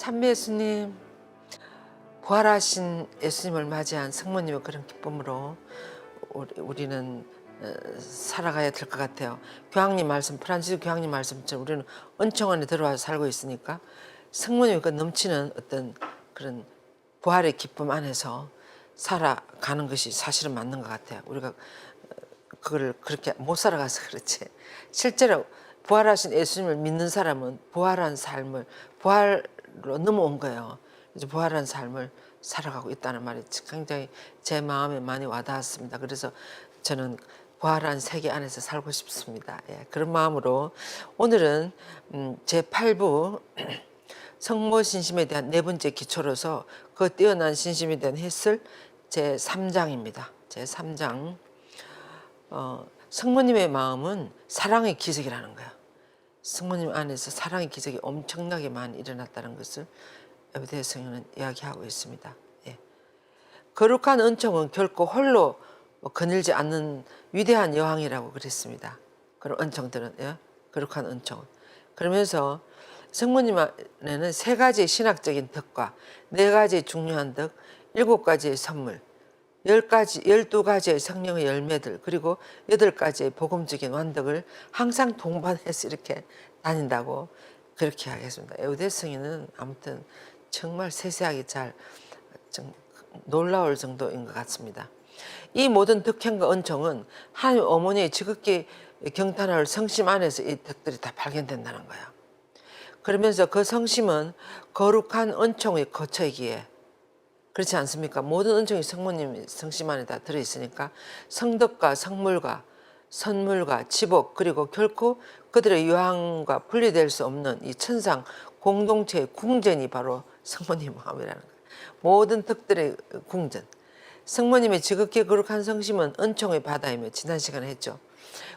참배 예수님, 부활하신 예수님을 맞이한 성모님의 그런 기쁨으로 우리, 우리는 어, 살아가야 될 것 같아요. 교황님 말씀, 프란시스 교황님 말씀처럼 우리는 은총 안에 들어와서 살고 있으니까 성모님의 그 넘치는 어떤 그런 부활의 기쁨 안에서 살아가는 것이 사실은 맞는 것 같아요. 우리가 어, 그걸 그렇게 못 살아가서 그렇지. 실제로 부활하신 예수님을 믿는 사람은 부활한 삶을 부활 로 넘어온 거예요. 이제 부활한 삶을 살아가고 있다는 말이 굉장히 제 마음에 많이 와닿았습니다. 그래서 저는 부활한 세계 안에서 살고 싶습니다. 예, 그런 마음으로 오늘은 음, 제 8부 성모 신심에 대한 네 번째 기초로서 그 뛰어난 신심에 대한 해설 제 3장입니다. 제 3장. 어, 성모님의 마음은 사랑의 기적이라는 거예요. 성모님 안에서 사랑의 기적이 엄청나게 많이 일어났다는 것을 에베데 성경은 이야기하고 있습니다. 예. 거룩한 은총은 결코 홀로 뭐 거닐지 않는 위대한 여왕이라고 그랬습니다. 그런 은총들은 예? 거룩한 은총은 그러면서 성모님 안에는 세 가지 신학적인 덕과 네 가지 중요한 덕, 일곱 가지의 선물, 열 가지, 열두 가지의 성령의 열매들, 그리고 여덟 가지의 복음적인 완덕을 항상 동반해서 이렇게 다닌다고 그렇게 하겠습니다. 에우데 성인은 아무튼 정말 세세하게 잘좀 놀라울 정도인 것 같습니다. 이 모든 덕행과 은총은 하나님 어머니의 지극히 경탄할 성심 안에서 이 덕들이 다 발견된다는 거예요. 그러면서 그 성심은 거룩한 은총의 거처이기에 그렇지 않습니까? 모든 은총이 성모님 성심 안에 다 들어있으니까 성덕과 성물과 선물과 지복 그리고 결코 그들의 유황과 분리될 수 없는 이 천상 공동체의 궁전이 바로 성모님 마음이라는 거예요. 모든 덕들의 궁전. 성모님의 지극히 거룩한 성심은 은총의 바다이며 지난 시간에 했죠.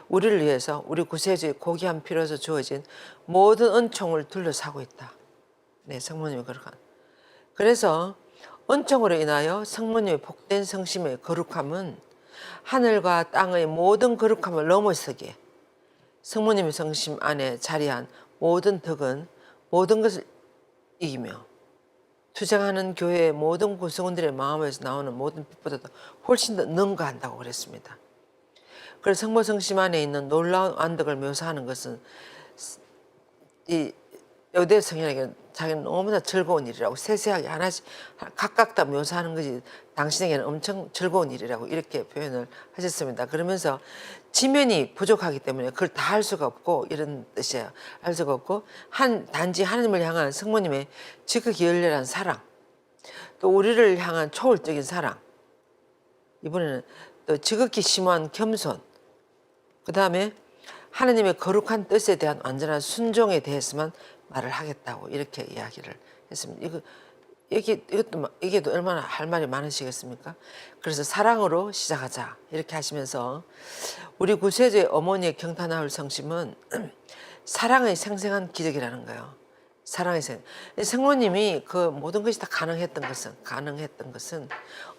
우리를 위해서 우리 구세주의 고귀한 피로서 주어진 모든 은총을 둘러싸고 있다. 네, 성모님의 거룩한. 그래서 은총으로 인하여 성모님의 복된 성심의 거룩함은 하늘과 땅의 모든 거룩함을 넘어서기에 성모님의 성심 안에 자리한 모든 덕은 모든 것을 이기며 투쟁하는 교회의 모든 구성원들의 마음에서 나오는 모든 빛보다도 훨씬 더 능가한다고 그랬습니다. 그래서 성모 성심 안에 있는 놀라운 완덕을 묘사하는 것은 이 여대 성인에게 자기는 너무나 즐거운 일이라고 세세하게 하나씩 각각 다 묘사하는 것이 당신에게는 엄청 즐거운 일이라고 이렇게 표현을 하셨습니다. 그러면서 지면이 부족하기 때문에 그걸 다 할 수가 없고 이런 뜻이에요. 할 수가 없고 한 단지 하나님을 향한 성모님의 지극히 열렬한 사랑, 또 우리를 향한 초월적인 사랑, 이번에는 또 지극히 심한 겸손, 그 다음에 하나님의 거룩한 뜻에 대한 완전한 순종에 대해서만 말을 하겠다고 이렇게 이야기를 했습니다. 이거 이게 이것도 막- 이게 또 얼마나 할 말이 많으시겠습니까? 그래서 사랑으로 시작하자 이렇게 하시면서 우리 구세주의 어머니의 경탄하울 성심은 사랑의 생생한 기적이라는 거예요. 사랑의 생. 성모님이 그 모든 것이 다 가능했던 것은 가능했던 것은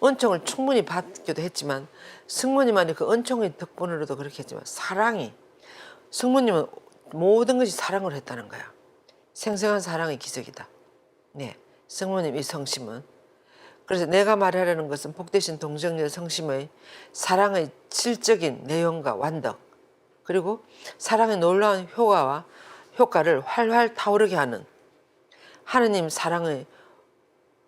은총을 충분히 받기도 했지만 성모님만이 그 은총의 덕분으로도 그렇게 했지만 사랑이 성모님은 모든 것이 사랑으로 했다는 거야. 생생한 사랑의 기적이다. 네, 성모님 이 성심은 그래서 내가 말하려는 것은 복되신 동정녀 성심의 사랑의 질적인 내용과 완덕 그리고 사랑의 놀라운 효과와 효과를 활활 타오르게 하는 하느님 사랑의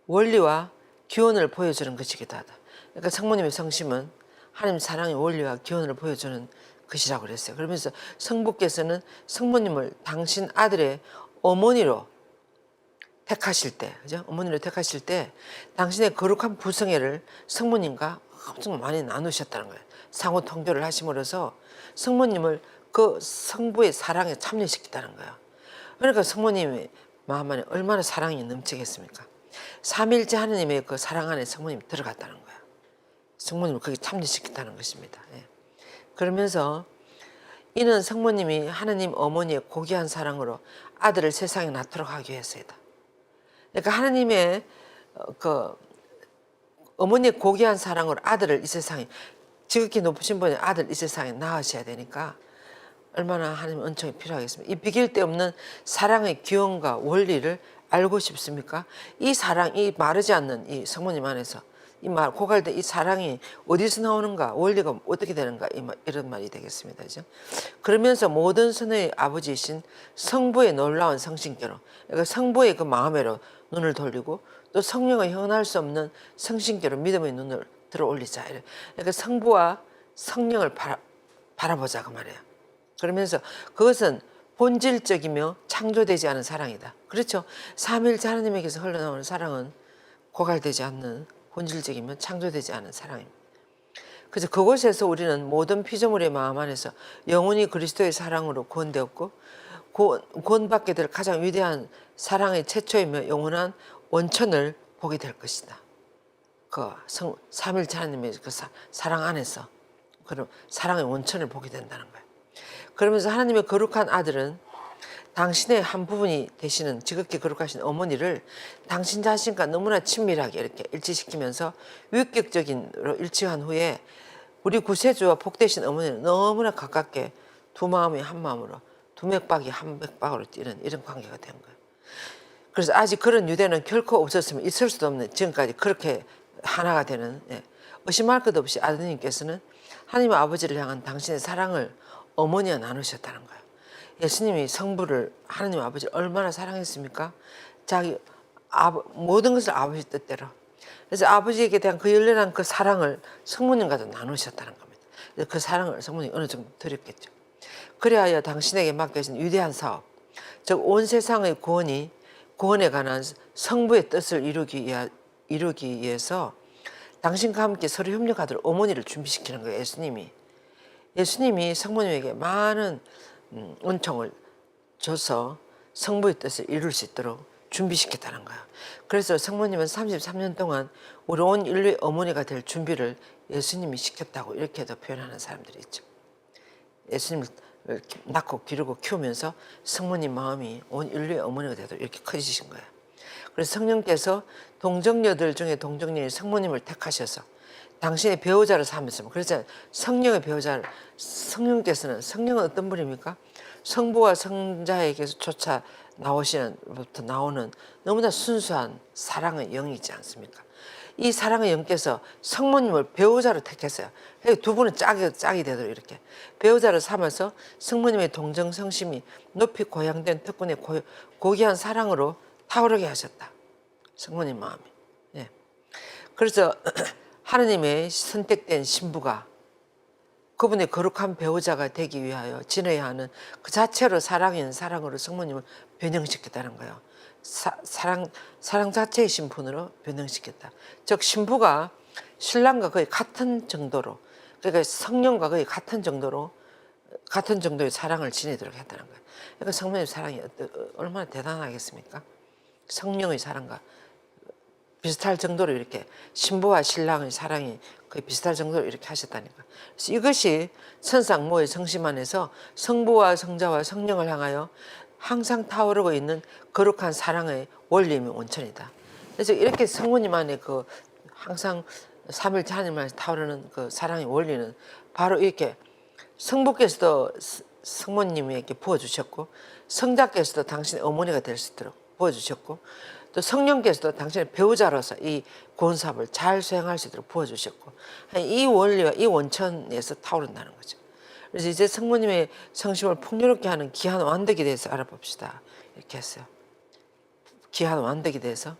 원리와 기원을 보여주는 것이기도 하다. 그러니까 성모님의 성심은 하나님 사랑의 원리와 기원을 보여주는 것이라고 그랬어요. 그러면서 성부께서는 성모님을 당신 아들의 어머니로 택하실 때, 그죠? 어머니로 택하실 때 당신의 거룩한 부성애를 성모님과 엄청 많이 나누셨다는 거예요. 상호 통교를 하심으로써 성모님을 그 성부의 사랑에 참여시켰다는 거예요. 그러니까 성모님의 마음 안에 얼마나 사랑이 넘치겠습니까? 삼일째 하느님의 그 사랑 안에 성모님이 들어갔다는 거예요. 성모님을 거기 참여시켰다는 것입니다. 예. 그러면서 이는 성모님이 하느님 어머니의 고귀한 사랑으로 아들을 세상에 낳도록 하기 위해서이다. 그러니까 하느님의 어, 그 어머니의 고귀한 사랑으로 아들을 이 세상에 지극히 높으신 분의 아들 이 세상에 낳으셔야 되니까 얼마나 하나님 은총이 필요하겠습니까? 이 비길 데 없는 사랑의 기원과 원리를 알고 싶습니까? 이 사랑, 이 마르지 않는 이 성모님 안에서 이 말, 고갈된 이 사랑이 어디서 나오는가, 원리가 어떻게 되는가, 이 말, 이런 말이 되겠습니다. 그죠? 그러면서 모든 선의 아버지이신 성부의 놀라운 성신께로, 그러니까 성부의 그 마음에로 눈을 돌리고 또 성령의 형언할 수 없는 성신께로 믿음의 눈을 들어 올리자. 그러니까 성부와 성령을 바라, 바라보자 그 말이에요. 그러면서 그것은 본질적이며 창조되지 않은 사랑이다. 그렇죠. 삼일째 하나님에게서 흘러나오는 사랑은 고갈되지 않는 본질적이며 창조되지 않은 사랑입니다. 그래서 그곳에서 우리는 모든 피조물의 마음 안에서 영원히 그리스도의 사랑으로 구원되었고 구- 구원받게 될 가장 위대한 사랑의 최초이며 영원한 원천을 보게 될 것이다. 그 성, 삼일째 하나님의 그 사, 사랑 안에서 그럼 사랑의 원천을 보게 된다는 거예요. 그러면서 하나님의 거룩한 아들은 당신의 한 부분이 되시는 지극히 거룩하신 어머니를 당신 자신과 너무나 친밀하게 이렇게 일치시키면서 위격적인로 일치한 후에 우리 구세주와 복되신 어머니를 너무나 가깝게 두 마음이 한 마음으로 두 맥박이 한 맥박으로 뛰는 이런 관계가 된 거예요. 그래서 아직 그런 유대는 결코 없었으면 있을 수도 없는 지금까지 그렇게 하나가 되는 예. 의심할 것 없이 아드님께서는 하나님 아버지를 향한 당신의 사랑을 어머니와 나누셨다는 거예요. 예수님이 성부를 하나님 아버지를 얼마나 사랑했습니까? 자기 아버, 모든 것을 아버지 뜻대로. 그래서 아버지에게 대한 그 열렬한 그 사랑을 성모님과도 나누셨다는 겁니다. 그 사랑을 성모님이 어느 정도 드렸겠죠. 그리하여 당신에게 맡겨진 위대한 사업, 즉 온 세상의 구원이 구원에 관한 성부의 뜻을 이루기 위하, 이루기 위해서 당신과 함께 서로 협력하도록 어머니를 준비시키는 거예요. 예수님이 예수님이 성모님에게 많은 음, 은총을 줘서 성부의 뜻을 이룰 수 있도록 준비시켰다는 거예요. 그래서 성모님은 33년 동안 우리 온 인류의 어머니가 될 준비를 예수님이 시켰다고 이렇게도 표현하는 사람들이 있죠. 예수님을 낳고 기르고 키우면서 성모님 마음이 온 인류의 어머니가 되도록 이렇게 커지신 거예요. 그래서 성령께서 동정녀들 중에 동정녀인 성모님을 택하셔서 당신의 배우자를 삼으시면 그래서 성령의 배우자를 성령께서는 성령은 어떤 분입니까? 성부와 성자에게서 쫓아 나오시는 부터 나오는 너무나 순수한 사랑의 영이지 않습니까? 이 사랑의 영께서 성모님을 배우자로 택했어요. 두 분은 짝이, 짝이 되도록 이렇게 배우자를 삼아서 성모님의 동정성심이 높이 고양된 특권의 고, 고귀한 사랑으로 타오르게 하셨다. 성모님 마음이. 예. 그래서 하느님의 선택된 신부가 그분의 거룩한 배우자가 되기 위하여 지내야 하는 그 자체로 사랑인 사랑으로 성모님을 변형시켰다는 거예요. 사, 사랑 사랑 자체이신 분으로 변형시켰다. 즉 신부가 신랑과 거의 같은 정도로 그러니까 성령과 거의 같은 정도로 같은 정도의 사랑을 지내도록 했다는 거예요. 그러니까 성모님 사랑이 얼마나 대단하겠습니까? 성령의 사랑과 비슷할 정도로 이렇게 신부와 신랑의 사랑이 거의 비슷할 정도로 이렇게 하셨다니까. 그래서 이것이 천상모의 성심 안에서 성부와 성자와 성령을 향하여 항상 타오르고 있는 거룩한 사랑의 원리임의 원천이다. 그래서 이렇게 성모님 안에 그 항상 삼일째 하나님 안에 타오르는 그 사랑의 원리는 바로 이렇게 성부께서도 스- 성모님에게 부어주셨고 성자께서도 당신의 어머니가 될 수 있도록 부어주셨고 또 성령께서도 당신의 배우자로서 이 구원사업을 잘 수행할 수 있도록 부어주셨고 이 원리와 이 원천에서 타오른다는 거죠. 그래서 이제 성모님의 성심을 풍요롭게 하는 귀한 완덕에 대해서 알아봅시다. 이렇게 했어요. 귀한 완덕에 대해서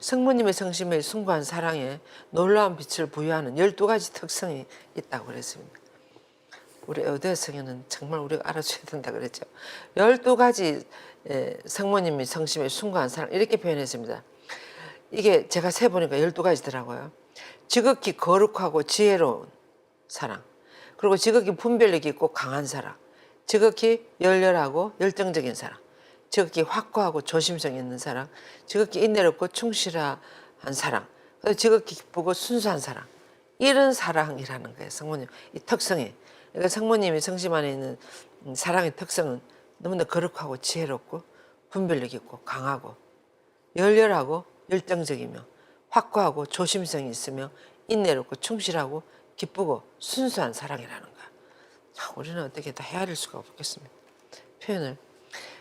성모님의 성심의 숭고한 사랑에 놀라운 빛을 부여하는 12가지 특성이 있다고 그랬습니다. 우리 에우대성에는 정말 우리가 알아줘야 된다 그랬죠. 12가지 에, 성모님의 성심의 숭고한 사랑 이렇게 표현했습니다. 이게 제가 세 보니까 12가지더라고요. 지극히 거룩하고 지혜로운 사랑 그리고 지극히 분별력 있고 강한 사랑 지극히 열렬하고 열정적인 사랑 지극히 확고하고 조심성 있는 사랑 지극히 인내롭고 충실한 사랑 지극히 기쁘고 순수한 사랑 이런 사랑이라는 거예요 성모님 이 특성이 그러니까 성모님이 성심 안에 있는 음, 사랑의 특성은 너무나 거룩하고 지혜롭고 분별력 있고 강하고 열렬하고 열정적이며 확고하고 조심성이 있으며 인내롭고 충실하고 기쁘고 순수한 사랑이라는. 참, 우리는 어떻게 다 헤아릴 수가 없겠습니다. 표현을.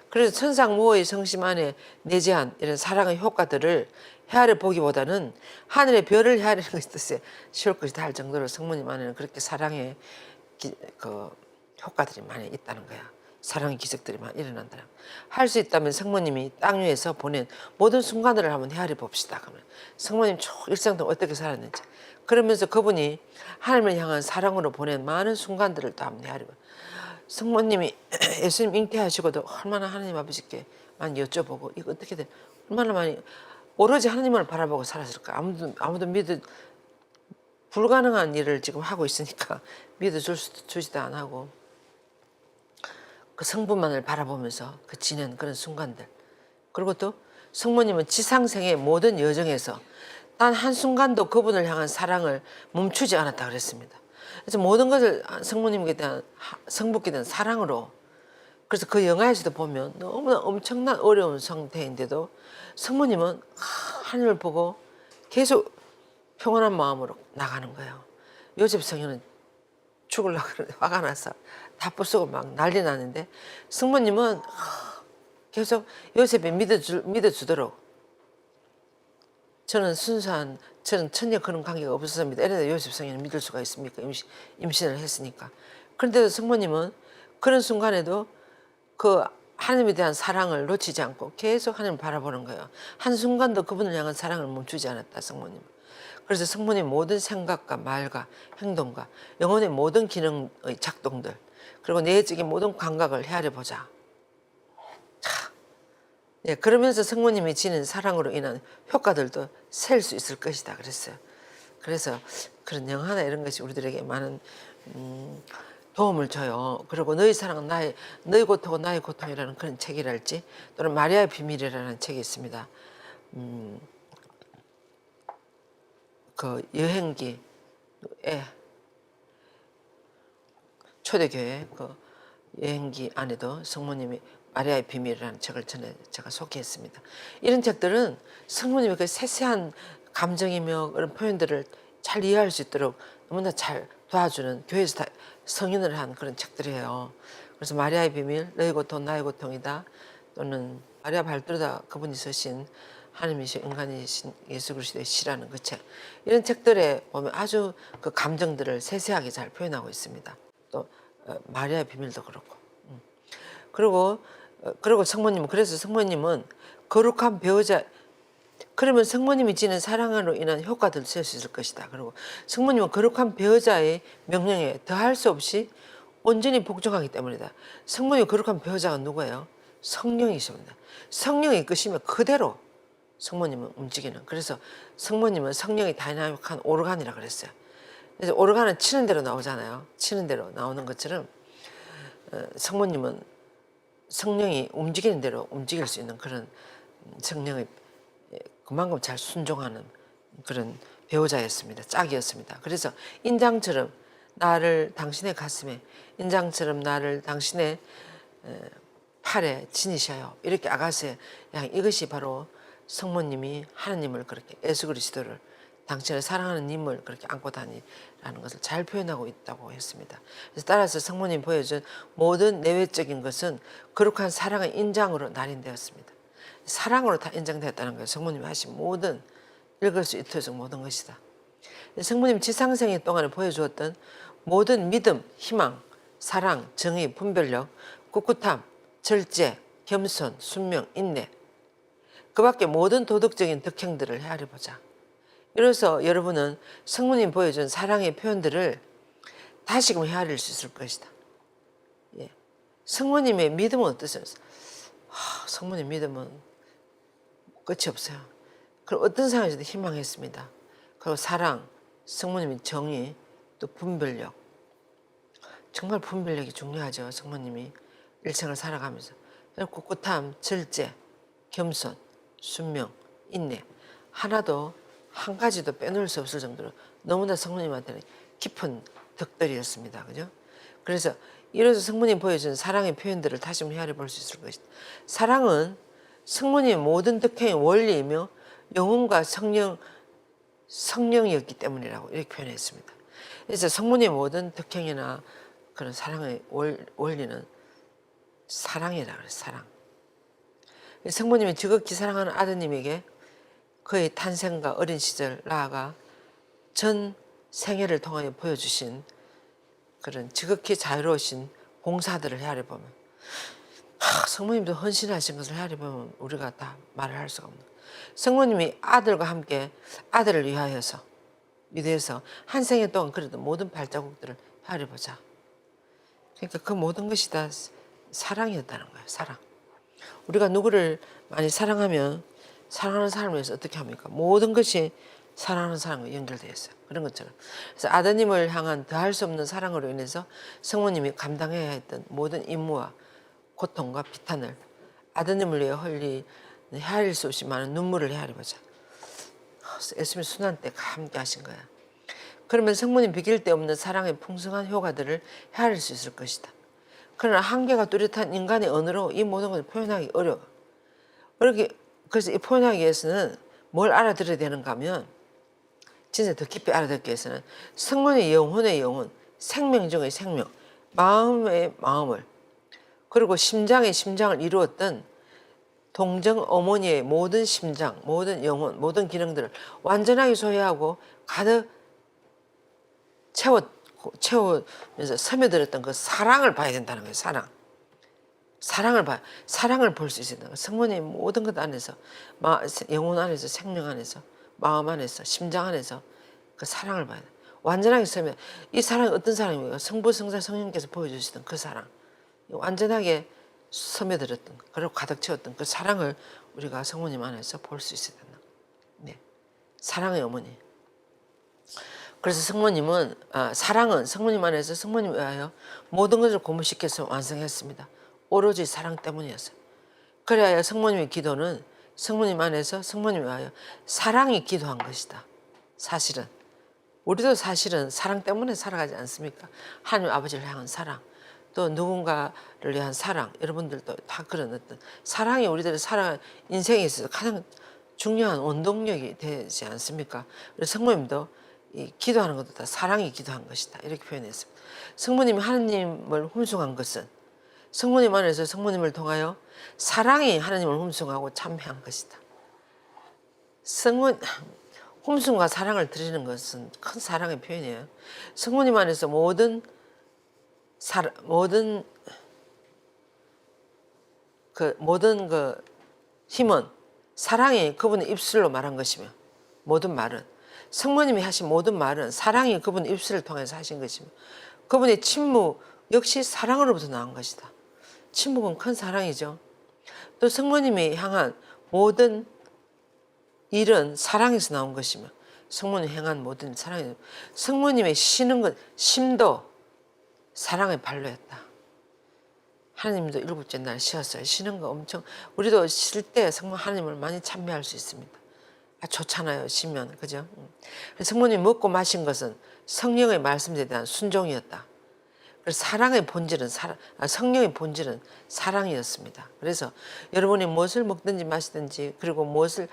그래서 천상 모의 성심 안에 내재한 이런 사랑의 효과들을 헤아려 보기보다는 하늘의 별을 헤아리는 것이 더 쉬울 것이 다 할 정도로 성모님 안에는 그렇게 사랑의 기, 그 효과들이 많이 있다는 거야. 사랑의 기적들이 많이 일어난다. 할 수 있다면 성모님이 땅 위에서 보낸 모든 순간들을 한번 헤아려 봅시다. 그러면 성모님 쭉 일생 동안 어떻게 살았는지. 그러면서 그분이 하나님을 향한 사랑으로 보낸 많은 순간들을 또 한번 헤아려 봐. 성모님이 예수님 잉태하시고도 얼마나 하나님 아버지께 많이 여쭤보고 이거 어떻게 돼? 얼마나 많이 오로지 하나님을 바라보고 살았을까? 아무도 아무도 믿어 불가능한 일을 지금 하고 있으니까 믿어줄 수도 주지도 안 하고 그 성부만을 바라보면서 그 지낸 그런 순간들 그리고 또 성모님은 지상생의 모든 여정에서 단 한 순간도 그분을 향한 사랑을 멈추지 않았다 그랬습니다. 그래서 모든 것을 성모님께 대한 하- 성부께 대한 사랑으로 그래서 그 영화에서도 보면 너무나 엄청난 어려운 상태인데도 성모님은 하늘을 보고 계속 평온한 마음으로 나가는 거예요. 요셉 성현은 죽으려고 그러는데 화가 나서 다 부수고 막 난리 나는데 성모님은 계속 요셉이 믿어주, 믿어주도록 저는 순수한 저는 전혀 그런 관계가 없었습니다. 이래도 요셉 성현을 믿을 수가 있습니까? 임신, 임신을 했으니까. 그런데도 성모님은 그런 순간에도 그 하나님에 대한 사랑을 놓치지 않고 계속 하나님을 바라보는 거예요. 한순간도 그분을 향한 사랑을 멈추지 않았다, 성모님. 그래서 성모님 모든 생각과 말과 행동과 영혼의 모든 기능의 작동들 그리고 내적인 모든 감각을 헤아려 보자. 자, 예, 그러면서 성모님이 지닌 사랑으로 인한 효과들도 셀 수 있을 것이다 그랬어요. 그래서 그런 영화나 이런 것이 우리들에게 많은 음, 도움을 줘요. 그리고 너희 사랑은 나의 너희 고통은 나의 고통이라는 그런 책이랄지 또는 마리아의 비밀이라는 책이 있습니다. 음, 그 여행기에 초대교회 그 여행기 안에도 성모님이 마리아의 비밀이라는 책을 전에 제가 소개했습니다. 이런 책들은 성모님의 그 세세한 감정이며 그런 표현들을 잘 이해할 수 있도록 너무나 잘 도와주는 교회에서 다 성인을 한 그런 책들이에요. 그래서 마리아의 비밀, 너의 고통 나의 고통이다. 또는 마리아 발두르다 그분이 쓰신 하나님이신 인간이신 예수 그리스도의 시라는 그 책. 이런 책들에 보면 아주 그 감정들을 세세하게 잘 표현하고 있습니다. 또 어, 마리아의 비밀도 그렇고. 음. 그리고 어, 그리고 성모님은 그래서 성모님은 거룩한 배우자 그러면 성모님이 지는 사랑으로 인한 효과들을 쓸 수 있을 것이다. 그리고 성모님은 거룩한 배우자의 명령에 더할 수 없이 온전히 복종하기 때문이다. 성모님 거룩한 배우자가 누구예요? 성령이십니다. 성령이 이끄시면 그대로 성모님은 움직이는. 그래서 성모님은 성령이 다이나믹한 오르간이라 그랬어요. 그래서 오르간은 치는 대로 나오잖아요. 치는 대로 나오는 것처럼 어, 성모님은 성령이 움직이는 대로 움직일 수 있는 그런 성령의 그만큼 잘 순종하는 그런 배우자였습니다. 짝이었습니다. 그래서 인장처럼 나를 당신의 가슴에 인장처럼 나를 당신의 에, 팔에 지니셔요. 이렇게 아가세 양 이것이 바로 성모님이 하나님을 그렇게 예수 그리스도를 당신을 사랑하는 님을 그렇게 안고 다니라는 것을 잘 표현하고 있다고 했습니다. 그래서 따라서 성모님 보여준 모든 내외적인 것은 거룩한 사랑의 인장으로 날인되었습니다. 사랑으로 다 인정되었다는 거예요. 성모님이 하신 모든 읽을 수 있도록 모든 것이다. 성모님 지상생애 동안에 보여주었던 모든 믿음, 희망, 사랑, 정의, 분별력, 꿋꿋함, 절제, 겸손, 순명, 인내 그 밖에 모든 도덕적인 덕행들을 헤아려 보자. 이로써 여러분은 성모님 보여준 사랑의 표현들을 다시금 헤아릴 수 있을 것이다. 예. 성모님의 믿음은 어떠세요? 하, 성모님 믿음은 끝이 없어요. 그리고 어떤 상황에서도 희망했습니다. 그리고 사랑, 성모님의 정의, 또 분별력. 정말 분별력이 중요하죠. 성모님이 일생을 살아가면서. 꿋꿋함, 절제, 겸손, 순명, 인내. 하나도 한 가지도 빼놓을 수 없을 정도로 너무나 성모님한테는 깊은 덕들이었습니다. 그죠? 그래서 이로써 성모님 보여준 사랑의 표현들을 다시 한번 헤아려 볼 수 있을 것이다. 사랑은 성모님의 모든 덕행의 원리이며 영혼과 성령, 성령이었기 때문이라고 이렇게 표현했습니다. 그래서 성모님의 모든 덕행이나 그런 사랑의 원, 원리는 사랑이라 그래요. 사랑. 성모님이 지극히 사랑하는 아드님에게 그의 탄생과 어린 시절 나아가 전 생애를 통하여 보여주신 그런 지극히 자유로우신 봉사들을 헤아려 보면 하, 성모님도 헌신하신 것을 헤아려 보면 우리가 다 말을 할 수가 없는. 성모님이 아들과 함께 아들을 위하여서 위대해서 한 생애 동안 그래도 모든 발자국들을 헤아려 보자. 그러니까 그 모든 것이 다 사랑이었다는 거예요. 사랑. 우리가 누구를 많이 사랑하면 사랑하는 사람을 위해서 어떻게 합니까? 모든 것이 사랑하는 사람과 연결되어 있어요. 그런 것처럼. 그래서 아드님을 향한 더할 수 없는 사랑으로 인해서 성모님이 감당해야 했던 모든 임무와 고통과 비탄을 아드님을 위해 흘리 헤아릴 수 없이 많은 눈물을 헤아려보자. 예수님 순환 때 함께 하신 거야. 그러면 성모님 비길 데 없는 사랑의 풍성한 효과들을 헤아릴 수 있을 것이다. 그러나 한계가 뚜렷한 인간의 언어로 이 모든 것을 표현하기 어려워. 어렵게 그래서 이 표현하기 위해서는 뭘 알아들어야 되는가 하면 진짜 더 깊이 알아듣기 위해서는 성모의 영혼의 영혼, 생명 중의 생명, 마음의 마음을 그리고 심장의 심장을 이루었던 동정 어머니의 모든 심장, 모든 영혼, 모든 기능들을 완전하게 소유하고 가득 채워 채우면서 스며들었던 그 사랑을 봐야 된다는 거예요. 사랑. 사랑을 봐. 사랑을 볼 수 있어야 된다. 성모님 모든 것 안에서 마, 영혼 안에서 생명 안에서 마음 안에서 심장 안에서 그 사랑을 봐야 돼. 완전하게 서면 이 사랑이 어떤 사랑이에요? 성부 성자 성령께서 보여주시던 그 사랑. 완전하게 스며들었던 그리고 가득 채웠던 그 사랑을 우리가 성모님 안에서 볼 수 있어야 된다. 네. 사랑의 어머니. 그래서 성모님은 아, 사랑은 성모님 안에서 성모님 의하여 모든 것을 고무시켜서 완성했습니다. 오로지 사랑 때문이었어요. 그래야 성모님의 기도는 성모님 안에서 성모님 의하여 사랑이 기도한 것이다. 사실은 우리도 사실은 사랑 때문에 살아가지 않습니까? 하나님 아버지를 향한 사랑, 또 누군가를 위한 사랑, 여러분들도 다 그런 어떤 사랑이 우리들의 살아가는 인생에 있어서 가장 중요한 원동력이 되지 않습니까? 그래서 성모님도 이 기도하는 것도 다 사랑이 기도한 것이다. 이렇게 표현했습니다. 성모님이 하나님을 훔숭한 것은 성모님 안에서 성모님을 통하여 사랑이 하나님을 훔숭하고 참회한 것이다. 성모 훔숭과 사랑을 드리는 것은 큰 사랑의 표현이에요. 성모님 안에서 모든 사 모든 그 모든 그 힘은 사랑이 그분의 입술로 말한 것이며 모든 말은 성모님이 하신 모든 말은 사랑이 그분의 입술을 통해서 하신 것이며 그분의 침묵 역시 사랑으로부터 나온 것이다. 침묵은 큰 사랑이죠. 또 성모님이 향한 모든 일은 사랑에서 나온 것이며 성모님 행한 모든 사랑이 성모님의 쉬는 것 심도 사랑의 발로였다. 하나님도 일곱째 날 쉬었어요. 쉬는 거 엄청 우리도 쉴 때 성모 하나님을 많이 찬미할 수 있습니다. 아, 좋잖아요. 쉬면 그죠? 음. 성모님 먹고 마신 것은 성령의 말씀에 대한 순종이었다. 사랑의 본질은 사랑, 아, 성령의 본질은 사랑이었습니다. 그래서 여러분이 무엇을 먹든지 마시든지 그리고 무엇을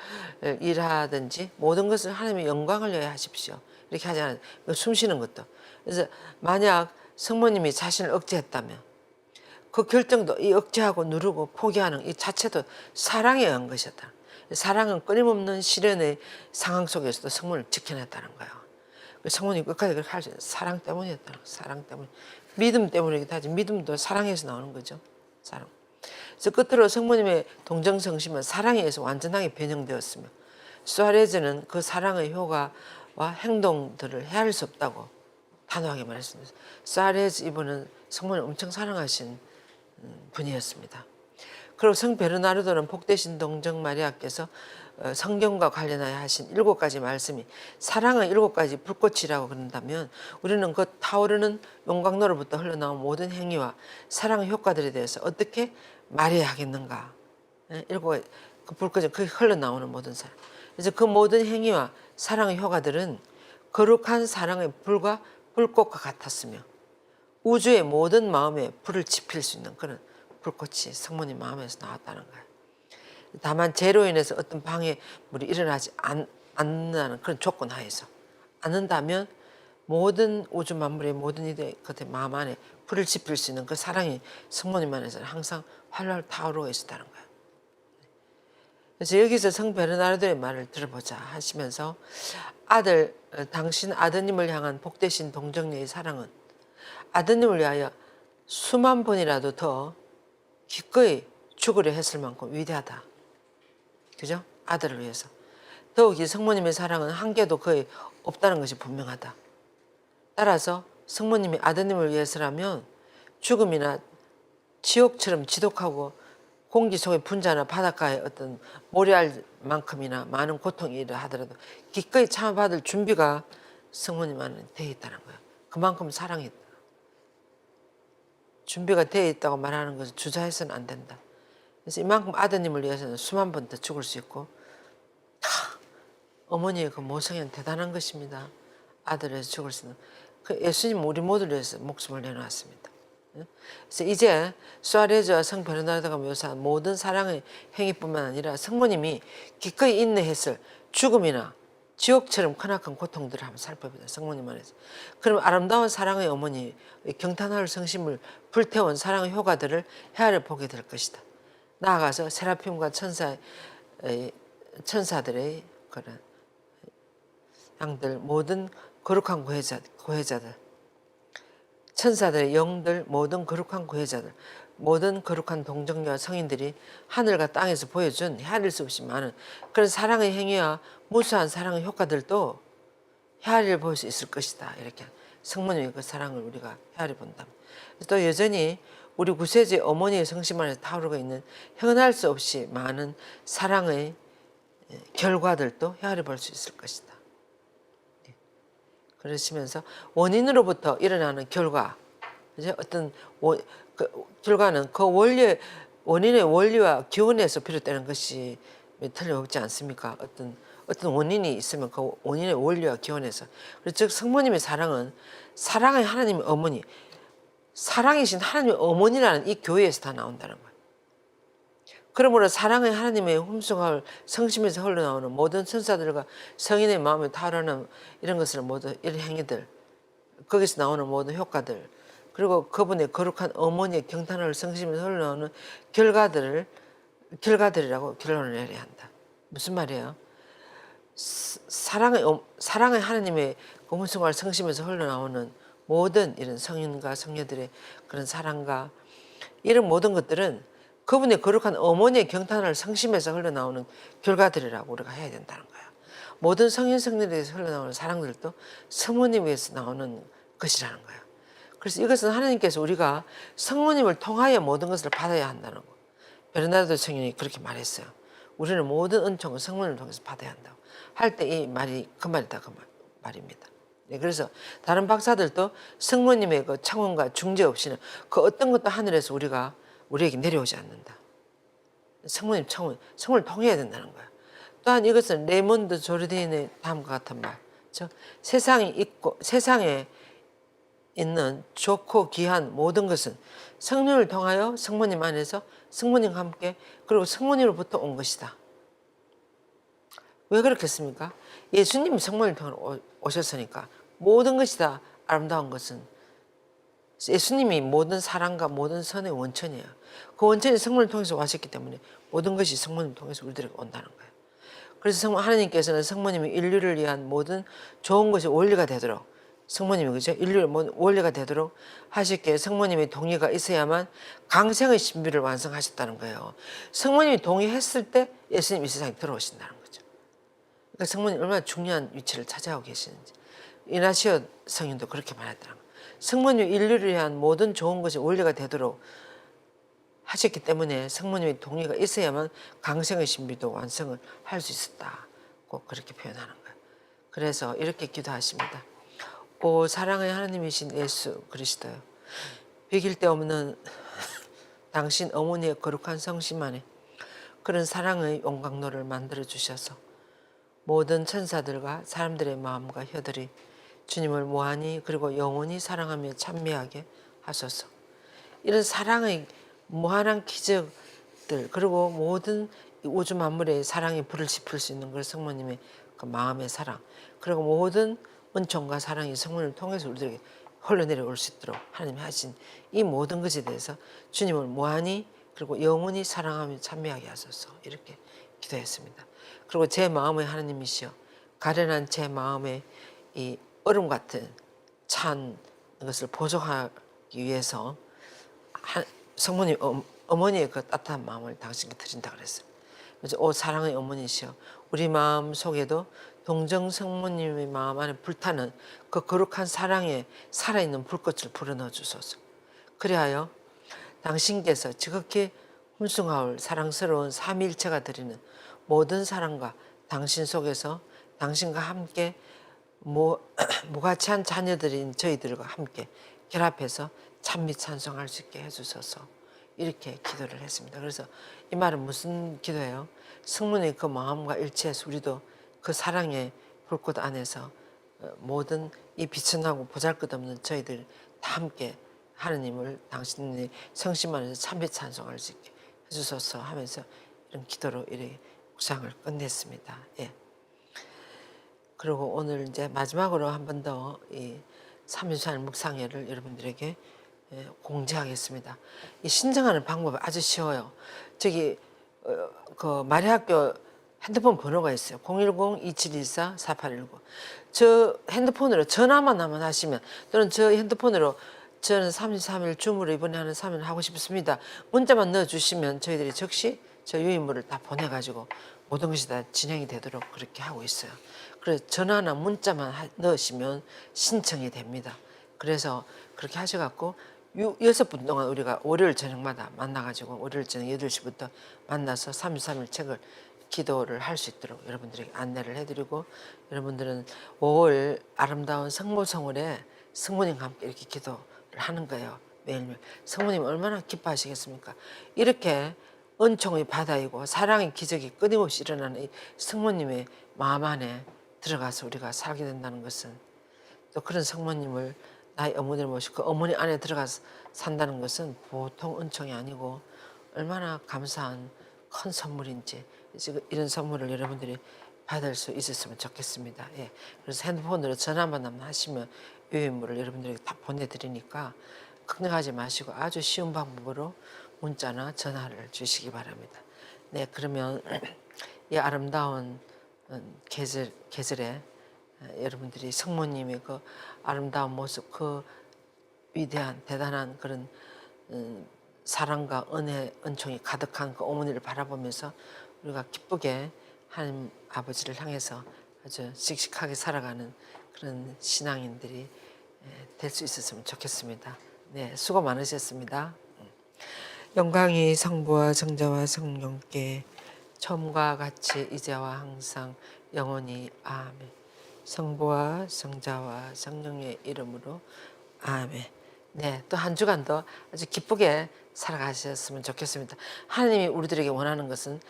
일하든지 모든 것을 하나님의 영광을 위해 하십시오. 이렇게 하지 않아요. 숨 쉬는 것도. 그래서 만약 성모님이 자신을 억제했다면 그 결정도 이 억제하고 누르고 포기하는 이 자체도 사랑에 의한 것이었다. 사랑은 끊임없는 시련의 상황 속에서도 성모를 지켜냈다는 거예요. 성모님 끝까지 그렇게 할수 있는 사랑 때문이었다는 거예요. 사랑 때문. 믿음 때문이기도 하지 믿음도 사랑에서 나오는 거죠. 사랑. 그래서 끝으로 성모님의 동정성심은 사랑에 의해서 완전하게 변형되었으며 수아레즈는 그 사랑의 효과와 행동들을 헤아릴 수 없다고 단호하게 말했습니다. 수아레즈 이분은 성모님 엄청 사랑하신 음, 분이었습니다. 그리고 성 베르나르도는 복되신 동정 마리아께서 어, 성경과 관련하여 하신 일곱 가지 말씀이 사랑은 일곱 가지 불꽃이라고 그런다면 우리는 그 타오르는 용광로로부터 흘러나온 모든 행위와 사랑의 효과들에 대해서 어떻게 말해야 하겠는가? 예, 일곱 그 불꽃이 그 흘러나오는 모든 사랑. 그래서 그 모든 행위와 사랑의 효과들은 거룩한 사랑의 불과 불꽃과 같았으며 우주의 모든 마음에 불을 지필 수 있는 그런 불꽃이 성모님 마음에서 나왔다는 거예요. 다만 죄로 인해서 어떤 방해물이 일어나지 않, 않는 그런 조건 하에서 않는다면 모든 우주 만물의 모든 이들 그들 마음 안에 불을 지필 수 있는 그 사랑이 성모님 안에서는 항상 활활 타오르고 있었다는 거예요. 그래서 여기서 성 베르나르도의 말을 들어보자 하시면서 아들 어, 당신 아드님을 향한 복되신 동정녀의 사랑은 아드님을 위하여 수만 번이라도 더 기꺼이 죽으려 했을 만큼 위대하다. 그죠? 아들을 위해서. 더욱이 성모님의 사랑은 한계도 거의 없다는 것이 분명하다. 따라서 성모님이 아드님을 위해서라면 죽음이나 지옥처럼 지독하고 공기 속의 분자나 바닷가의 어떤 모래알 만큼이나 많은 고통이 일을 하더라도 기꺼이 참아받을 준비가 성모님 안에 되어 있다는 거예요. 그만큼 사랑이 있다. 준비가 되어 있다고 말하는 것은 주저해서는 안 된다. 그래서 이만큼 아드님을 위해서는 수만 번 더 죽을 수 있고 하, 어머니의 그 모성애는 대단한 것입니다. 아들을 위해서 죽을 수 있는 그 예수님 우리 모두를 위해서 목숨을 내놓았습니다. 예? 그래서 이제 수아레즈와 성 베르나르도가 묘사한 모든 사랑의 행위뿐만 아니라 성모님이 기꺼이 인내했을 죽음이나 지옥처럼 크나큰 고통들을 한번 살펴보자. 성모님 안에서. 그럼 아름다운 사랑의 어머니, 경탄할 성심을 불태운 사랑의 효과들을 헤아려 보게 될 것이다. 나아가서 세라핌과 천사, 천사들의 그런 양들 모든 거룩한 구해자, 구해자들. 천사들의 영들 모든 거룩한 구해자들. 모든 거룩한 동정녀 성인들이 하늘과 땅에서 보여준 헤아릴 수 없이 많은 그런 사랑의 행위와 무수한 사랑의 효과들도 헤아릴 볼 수 있을 것이다. 이렇게 성모님의 그 사랑을 우리가 헤아려 본다. 또 여전히 우리 구세주의 어머니의 성심 안에 타오르고 있는 현할 수 없이 많은 사랑의 결과들도 헤아려 볼 수 있을 것이다. 그러시면서 원인으로부터 일어나는 결과, 이제 어떤 원, 그 결과는 그 원리 원인의 원리와 기원에서 비롯되는 것이 틀림없지 않습니까? 어떤 어떤 원인이 있으면 그 원인의 원리와 기원에서 즉 성모님의 사랑은 사랑의 하나님의 어머니, 사랑이신 하나님의 어머니라는 이 교회에서 다 나온다는 거예요. 그러므로 사랑의 하나님의 훔숭할 성심에서 흘러나오는 모든 천사들과 성인의 마음에 타오르는 이런 것을 모두 이런 행위들 거기서 나오는 모든 효과들 그리고 그분의 거룩한 어머니의 경탄을 성심에서 흘러나오는 결과들을 결과들이라고 결론을 내려야 한다. 무슨 말이에요? 사- 사랑의 어- 사랑의 하나님의 고문성할 성심에서 흘러나오는 모든 이런 성인과 성녀들의 그런 사랑과 이런 모든 것들은 그분의 거룩한 어머니의 경탄을 성심에서 흘러나오는 결과들이라고 우리가 해야 된다는 거야. 모든 성인 성녀들에서 흘러나오는 사랑들도 성모님에서 나오는 것이라는 거야. 그래서 이것은 하나님께서 우리가 성모님을 통하여 모든 것을 받아야 한다는 거. 베르나르도 성인이 그렇게 말했어요. 우리는 모든 은총을 성모님을 통해서 받아야 한다고. 할 때 이 말이 그 말이다 그 말, 말입니다. 네, 그래서 다른 박사들도 성모님의 그 창원과 중재 없이는 그 어떤 것도 하늘에서 우리가 우리에게 내려오지 않는다. 성모님 창원, 성을 통해야 된다는 거야. 또한 이것은 레몬드 조르딘의 다음과 같은 말. 즉 세상에 있고 세상에 있는 좋고 귀한 모든 것은 성령을 통하여 성모님 안에서 성모님과 함께 그리고 성모님으로부터 온 것이다. 왜 그렇겠습니까? 예수님이 성모님을 통해 오- 오셨으니까 모든 것이 다 아름다운 것은 예수님이 모든 사랑과 모든 선의 원천이에요. 그 원천이 성모를 통해서 왔었기 때문에 모든 것이 성모님을 통해서 우리들에게 온다는 거예요. 그래서 성, 하나님께서는 성모님이 인류를 위한 모든 좋은 것이 원리가 되도록 성모님이 그죠? 인류의 원리가 되도록 하실게 성모님의 동의가 있어야만 강생의 신비를 완성하셨다는 거예요. 성모님이 동의했을 때 예수님이 이 세상에 들어오신다는 거죠. 그러니까 성모님 얼마나 중요한 위치를 차지하고 계시는지 이나시오 성인도 그렇게 거예요. 성모님 인류를 위한 모든 좋은 것이 원리가 되도록 하셨기 때문에 성모님의 동의가 있어야만 강생의 신비도 완성을 할 수 있었다. 꼭 그렇게 표현하는 거예요. 그래서 이렇게 기도하십니다. 오 사랑의 하나님이신 예수 그리스도요. 비길 데 없는 당신 어머니의 거룩한 성심 안에 그런 사랑의 용광로를 만들어 주셔서 모든 천사들과 사람들의 마음과 혀들이 주님을 무한히 그리고 영원히 사랑하며 찬미하게 하소서. 이런 사랑의 무한한 기적들 그리고 모든 이 우주 만물의 사랑의 불을 지필 수 있는 그 성모님의 그 마음의 사랑 그리고 모든 은총과 사랑이 성모님을 통해서 우리들에게 흘러내려올 수 있도록 하나님이 하신 이 모든 것에 대해서 주님을 무한히 그리고 영원히 사랑하며 찬미하게 하소서 이렇게 기도했습니다. 그리고 제 마음의 하나님이시여 가련한 제 마음에 이 얼음 같은 찬 것을 보존하기 위해서 한- 성모님 어, 어머니의 그 따뜻한 마음을 당신께 드린다 그랬어요. 그래서 오 사랑의 어머니시여 우리 마음 속에도 동정 성모님의 마음 안에 불타는 그 거룩한 사랑에 살아있는 불꽃을 불어넣어 주소서. 그리하여 당신께서 지극히 훌숭하올 사랑스러운 삼일체가 드리는 모든 사랑과 당신 속에서 당신과 함께 모, 무가치한 자녀들인 저희들과 함께 결합해서 찬미 찬송할 수 있게 해주셔서 이렇게 기도를 했습니다. 그래서 이 말은 무슨 기도예요? 성문의 그 마음과 일치해서 우리도 그 사랑의 불꽃 안에서 어, 모든 이 비천하고 보잘것없는 저희들 다 함께 하느님을 당신의 성심 안에서 참배 찬송할 수 있게 해주소서 하면서 이런 기도로 이렇게 묵상을 끝냈습니다. 예. 그리고 오늘 이제 마지막으로 한 번 더 이 삼일산 묵상회를 여러분들에게 예, 공지하겠습니다. 이 신청하는 방법이 아주 쉬워요. 저기 어, 그 마리학교 핸드폰 번호가 있어요. 010-2714-4819. 저 핸드폰으로 전화만 한번 하시면 또는 저 핸드폰으로 저는 33일 줌으로 이번에 하는 3일 하고 싶습니다. 문자만 넣어주시면 저희들이 즉시 저 유인물을 다 보내가지고 모든 것이 다 진행이 되도록 그렇게 하고 있어요. 그래서 전화나 문자만 하- 넣으시면 신청이 됩니다. 그래서 그렇게 하셔갖고 유- 여섯 분 동안 우리가 월요일 저녁마다 만나가지고 월요일 저녁 8시부터 만나서 33일 책을 기도를 할 수 있도록 여러분들에게 안내를 해드리고 여러분들은 5월 아름다운 성모성월에 성모님과 함께 이렇게 기도를 하는 거예요. 매일매일. 성모님 얼마나 기뻐하시겠습니까? 이렇게 은총의 바다이고 사랑의 기적이 끊임없이 일어나는 이 성모님의 마음 안에 들어가서 우리가 살게 된다는 것은 또 그런 성모님을 나의 어머니를 모시고 그 어머니 안에 들어가서 산다는 것은 보통 은총이 아니고 얼마나 감사한 큰 선물인지 이런 선물을 여러분들이 받을 수 있었으면 좋겠습니다. 예. 그래서 핸드폰으로 전화만 하시면 유인물을 여러분들에게 다 보내드리니까 걱정하지 마시고 아주 쉬운 방법으로 문자나 전화를 주시기 바랍니다. 네, 그러면 이 아름다운 음, 계절 계절에 어, 여러분들이 성모님의 그 아름다운 모습, 그 위대한 대단한 그런 음, 사랑과 은혜, 은총이 가득한 그 어머니를 바라보면서 우리가 기쁘게 하나님 아버지를 향해서 아주 씩씩하게 살아가는 그런 신앙인들이 될 수 있었으면 좋겠습니다. 네, 수고 많으셨습니다. 영광이 성부와 성자와 성령께 처음과 같이 이제와 항상 영원히 아멘. 성부와 성자와 성령의 이름으로 아멘. 네, 또 한 주간도 아주 기쁘게 살아가셨으면 좋겠습니다. 하나님이 우리들에게 원하는 것은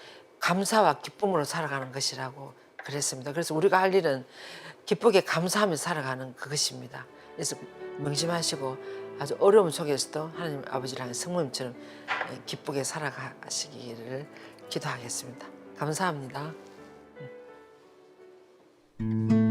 감사와 기쁨으로 살아가는 것이라고 그랬습니다. 그래서 우리가 할 일은 기쁘게 감사하며 살아가는 그것입니다. 그래서 명심하시고 아주 어려움 속에서도 하나님 아버지를 향해 성모님처럼 기쁘게 살아가시기를 기도하겠습니다. 감사합니다. 음.